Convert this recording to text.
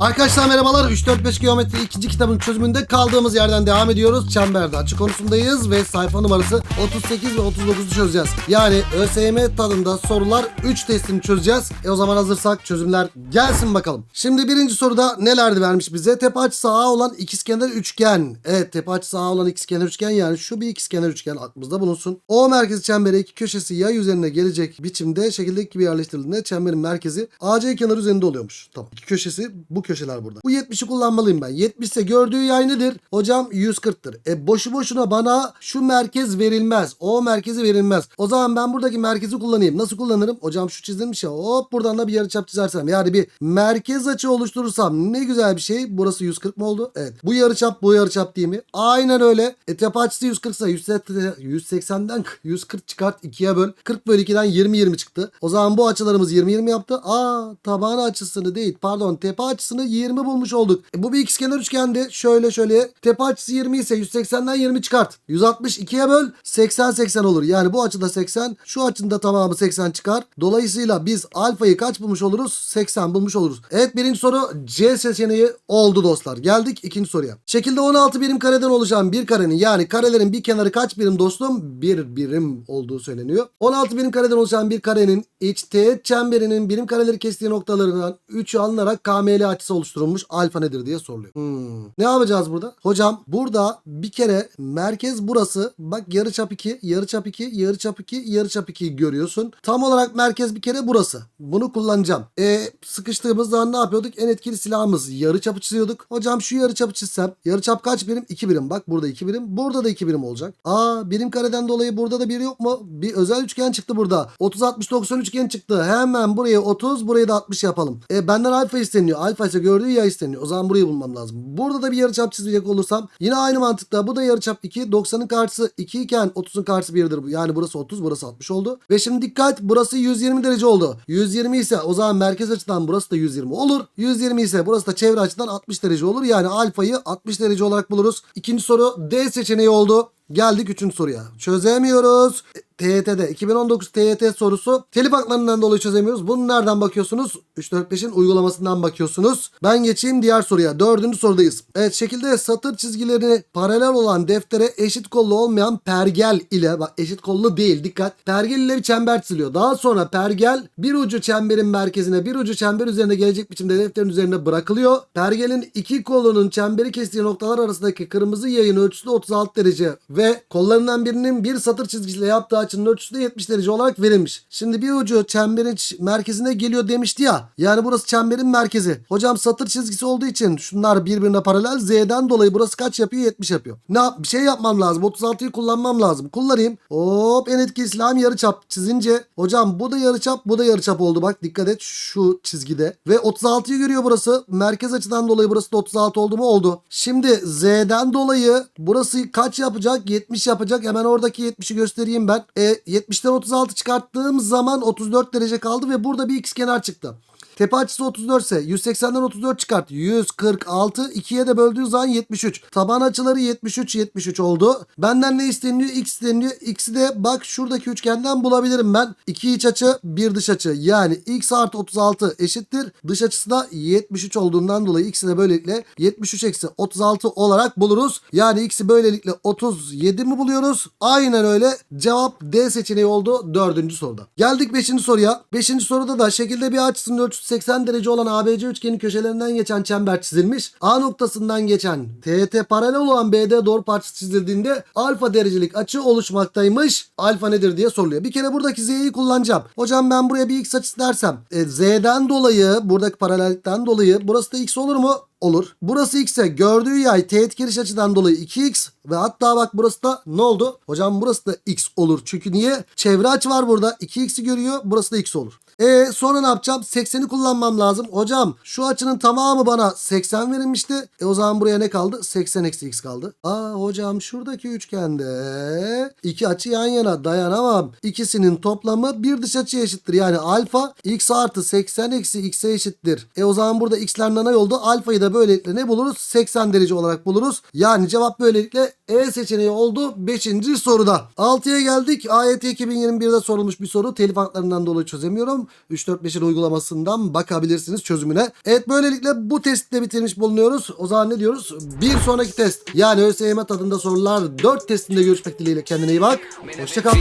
Arkadaşlar merhabalar. 3-4-5 geometri ikinci kitabın çözümünde kaldığımız yerden devam ediyoruz. Çemberde açı konusundayız ve sayfa numarası 38 ve 39'u çözeceğiz. Yani ÖSYM tadında sorular 3 testini çözeceğiz. E o zaman hazırsak çözümler gelsin bakalım. Şimdi birinci soruda nelerdi vermiş bize? Tepe açısı A olan ikizkenar üçgen. Evet tepe açısı A olan ikizkenar üçgen yani şu bir ikizkenar üçgen aklımızda bulunsun. O merkezi çembere iki köşesi yay üzerine gelecek biçimde şekildeki gibi yerleştirildiğinde çemberin merkezi AC kenarı üzerinde oluyormuş. Tamam. İki köşesi bu köşeler burada. Bu 70'i kullanmalıyım ben. 70 ise gördüğü yay nedir? Hocam 140'tır. E boşu boşuna bana şu merkez verilmez. O merkezi verilmez. O zaman ben buradaki merkezi kullanayım. Nasıl kullanırım? Hocam şu çizilmiş ya. Hop buradan da bir yarıçap çizersem. Yani bir merkez açı oluşturursam ne güzel bir şey. Burası 140 mı oldu? Evet. Bu yarıçap bu yarıçap değil mi? Aynen öyle. E tepe açısı 140 ise 180'den 140 çıkart 2'ye böl. 40 bölü 2'den 20 20 çıktı. O zaman bu açılarımız 20 20 yaptı. Aa taban açısını değil pardon tepe açısını 20 bulmuş olduk. E, bu bir ikizkenar üçgendi. Şöyle şöyle tepe açısı 20 ise 180'den 20 çıkart. 162'ye böl 80 80 olur. Yani bu açıda 80 şu açının da tamamı 80 çıkar. Dolayısıyla biz alfayı kaç bulmuş oluruz? 80 bulmuş oluruz. Evet birinci soru C seçeneği oldu dostlar. Geldik ikinci soruya. Şekilde 16 birim kareden oluşan bir karenin yani karelerin bir kenarı kaç birim dostum? Bir birim olduğu söyleniyor. 16 birim kareden oluşan bir karenin iç teğet çemberinin birim kareleri kestiği noktalarından 3'ü alınarak KML açısı oluşturulmuş. Alfa nedir diye soruluyor. Hmm. Ne yapacağız burada? Hocam burada bir kere merkez burası. Bak yarıçap 2, yarıçap 2, yarıçap 2, yarıçap 2 görüyorsun. Tam olarak merkez bir kere burası. Bunu kullanacağım. E sıkıştığımız zaman ne yapıyorduk? En etkili silahımız yarıçapı çiziyorduk. Hocam şu yarıçapı çizsem. Yarıçap kaç birim? 2 birim. Bak burada 2 birim. Burada da 2 birim olacak. Aa birim kareden dolayı burada da bir yok mu? Bir özel üçgen çıktı burada. 30 60 90 üçgen çıktı. Hemen buraya 30, buraya da 60 yapalım. E benden alfa isteniyor. Alfa ise gördüğü yay isteniyor. O zaman burayı bulmam lazım. Burada da bir yarıçap çizecek olursam yine aynı mantıkta. Bu da yarıçap 2. 90'ın karşısı 2 iken 30'un karşısı 1'dir. Yani burası 30, burası 60 oldu. Ve şimdi dikkat burası 120 derece oldu. 120 ise o zaman merkez açıdan burası da 120 olur. 120 ise burası da çevre açıdan 60 derece olur. Yani alfayı 60 derece olarak buluruz. İkinci soru D seçeneği oldu. Geldik üçüncü soruya. Çözemiyoruz. TYT'de 2019 TYT sorusu telif haklarından dolayı çözemiyoruz. Bunu nereden bakıyorsunuz? 3-4-5'in uygulamasından bakıyorsunuz. Ben geçeyim diğer soruya. Dördüncü sorudayız. Evet şekilde satır çizgileri paralel olan deftere eşit kollu olmayan pergel ile bak eşit kollu değil dikkat. Pergel ile bir çember çiziliyor. Daha sonra pergel bir ucu çemberin merkezine bir ucu çember üzerine gelecek biçimde defterin üzerine bırakılıyor. Pergelin iki kolunun çemberi kestiği noktalar arasındaki kırmızı yayın ölçüsü de 36 derece ve kollarından birinin bir satır çizgisiyle yaptığı açının ölçüsü de 70 derece olarak verilmiş. Şimdi bir ucu çemberin merkezine geliyor demişti ya. Yani burası çemberin merkezi. Hocam satır çizgisi olduğu için şunlar birbirine paralel. Z'den dolayı burası kaç yapıyor? 70 yapıyor. Ne yap? Bir şey yapmam lazım. 36'yı kullanmam lazım. Kullanayım. Hop en etkili silahım yarıçap çizince. Hocam bu da yarıçap bu da yarıçap oldu. Bak dikkat et şu çizgide. Ve 36'yı görüyor burası. Merkez açıdan dolayı burası da 36 oldu mu? Oldu. Şimdi Z'den dolayı burası kaç yapacak? 70 yapacak. Hemen oradaki 70'i göstereyim ben. E, 70'ten 36 çıkarttığım zaman 34 derece kaldı ve burada bir x kenar çıktı. Tepe açısı 34 ise 180'den 34 çıkart. 146 2'ye de böldüğün zaman 73. Taban açıları 73 73 oldu. Benden ne isteniyor? X isteniyor. X'i de bak şuradaki üçgenden bulabilirim ben. 2 iç açı 1 dış açı. Yani x artı 36 eşittir. Dış açısı da 73 olduğundan dolayı x'i de böylelikle 73 eksi 36 olarak buluruz. Yani x'i böylelikle 37 mi buluyoruz? Aynen öyle. Cevap D seçeneği oldu 4. soruda. Geldik 5. soruya. 5. soruda da şekilde bir açısının ölçüsü 80 derece olan ABC üçgenin köşelerinden geçen çember çizilmiş. A noktasından geçen TET paralel olan BD doğru parçası çizildiğinde alfa derecelik açı oluşmaktaymış. Alfa nedir diye soruluyor. Bir kere buradaki Z'yi kullanacağım. Hocam ben buraya bir X açısı dersem e, Z'den dolayı buradaki paralellikten dolayı burası da X olur mu? Olur. Burası x'e gördüğü yay teğet giriş açıdan dolayı 2x ve hatta bak burası da ne oldu? Hocam burası da x olur. Çünkü niye? Çevre açı var burada. 2x'i görüyor. Burası da x olur. E sonra ne yapacağım? 80'i kullanmam lazım. Hocam şu açının tamamı bana 80 verilmişti. E o zaman buraya ne kaldı? 80 eksi x kaldı. Aa hocam şuradaki üçgende iki açı yan yana dayanamam. İkisinin toplamı bir dış açıya eşittir. Yani alfa x artı 80 eksi x'e eşittir. E o zaman burada x'ler nanay oldu. Alfayı da böylelikle ne buluruz? 80 derece olarak buluruz. Yani cevap böylelikle E seçeneği oldu 5. soruda. 6'ya geldik. AYT 2021'de sorulmuş bir soru. Telif haklarından dolayı çözemiyorum. 345'in uygulamasından bakabilirsiniz çözümüne. Evet böylelikle bu testi de bitirmiş bulunuyoruz. O zaman ne diyoruz? Bir sonraki test yani ÖSYM tadında sorular 4 testinde görüşmek dileğiyle kendine iyi bak. Hoşçakal.